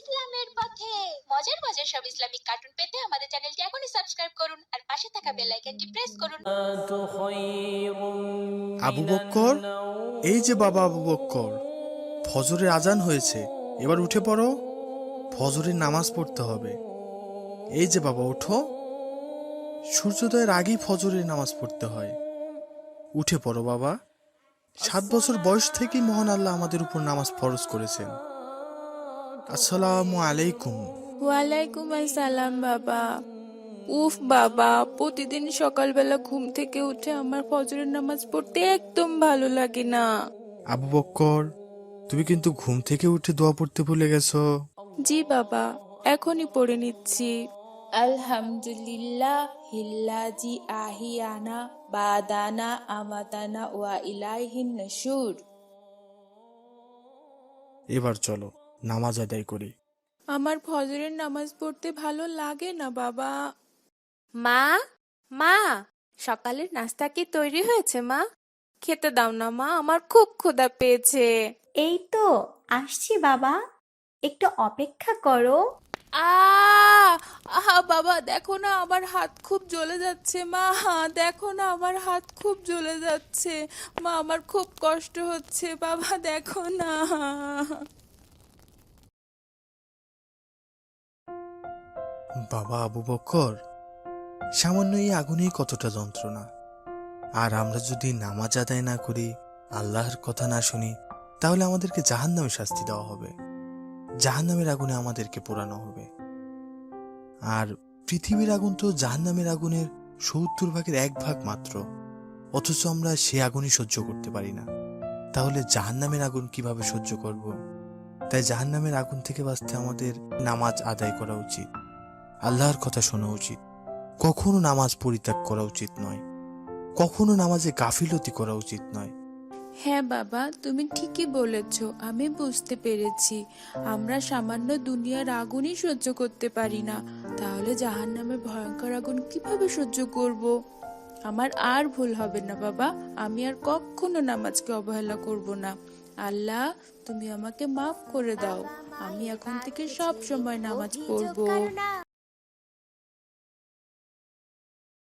ইসলামের পথে। মজার মজার সব ইসলামিক কার্টুন পেতে আমাদের চ্যানেলটি এখনই সাবস্ক্রাইব করুন আর পাশে থাকা বেল আইকনটি প্রেস করুন। আবু বক্কর? এই যে বাবা আবু বক্কর, ফজরের আজান হয়েছে, এবার উঠে পড়ো। ফজরের নামাজ পড়তে হবে। এই যে বাবা, ওঠো। সূর্যোদয়ের আগেই ফজরের নামাজ পড়তে হয়। উঠে পড়ো বাবা। সাত বছর বয়স থেকেই মহান আল্লাহ আমাদের উপর নামাজ ফরজ করেছেন। আসসালামু আলাইকুম। ওয়ালাইকুম আসসালাম বাবা। উফ বাবা প্রতিদিন সকালবেলা ঘুম থেকে উঠে আমার ফজরের নামাজ পড়তে একদম ভালো লাগে না। আবু বক্কর তুমি কিন্তু ঘুম থেকে উঠে দোয়া পড়তে ভুলে গেছো। জি বাবা এখনই পড়ে নিচ্ছি। আলহামদুলিল্লাহ হিল্লাজি আহিয়ানা বাদানা আমাতানা ওয়া ইলাইহিন নশুর এবার চলো। নামাজ আদায় করি। আমার ফজরের নামাজ পড়তে ভালো লাগে না বাবা। মা মা সকালের নাস্তা কি তৈরি হয়েছে মা? খেতে দাও না মা আমার খুব ক্ষুধা পেয়েছে। এই তো আসছি বাবা। একটু অপেক্ষা করো। আ আহা বাবা দেখো না আমার হাত খুব জ্বলে যাচ্ছে মা। দেখো না আমার হাত খুব জ্বলে যাচ্ছে। মা আমার খুব কষ্ট হচ্ছে বাবা দেখো না। বাবা আবু বক্কর সামান্য এই আগুনেই কতটা যন্ত্রণা। আর আমরা যদি নামাজ আদায় না করি, আল্লাহর কথা না শুনি, তাহলে আমাদেরকে জাহান্নামে শাস্তি দেওয়া হবে। জাহান্নামের আগুনে আমাদেরকে পোড়ানো হবে। আর পৃথিবীর আগুন তো জাহান্নামের আগুনের সত্তর ভাগের এক ভাগ মাত্র। অথচ আমরা সে আগুনই সহ্য করতে পারি না। তাহলে জাহান্নামের আগুন কীভাবে সহ্য করব? তাই জাহান্নামের আগুন থেকে বাঁচতে আমাদের নামাজ আদায় করা উচিত। আল্লাহর কথা শোনা উচিত। কখনো নামাজ পরিত্যাগ করা উচিত নয়। কখনো নামাজে গাফিলতি করা উচিত নয়। হ্যাঁ বাবা তুমি ঠিকই বলেছ আমি বুঝতে পেরেছি। আমরা সামান্য দুনিয়ার আগুনই সহ্য করতে পারি না। তাহলে জাহান্নামের ভয়ঙ্কর আগুন কীভাবে সহ্য করব? আমার আর ভুল হবে না বাবা আমি আর কখনো নামাজকে অবহেলা করব না। আল্লাহ তুমি আমাকে মাফ করে দাও। আমি এখন থেকে সব সময় নামাজ পড়ব।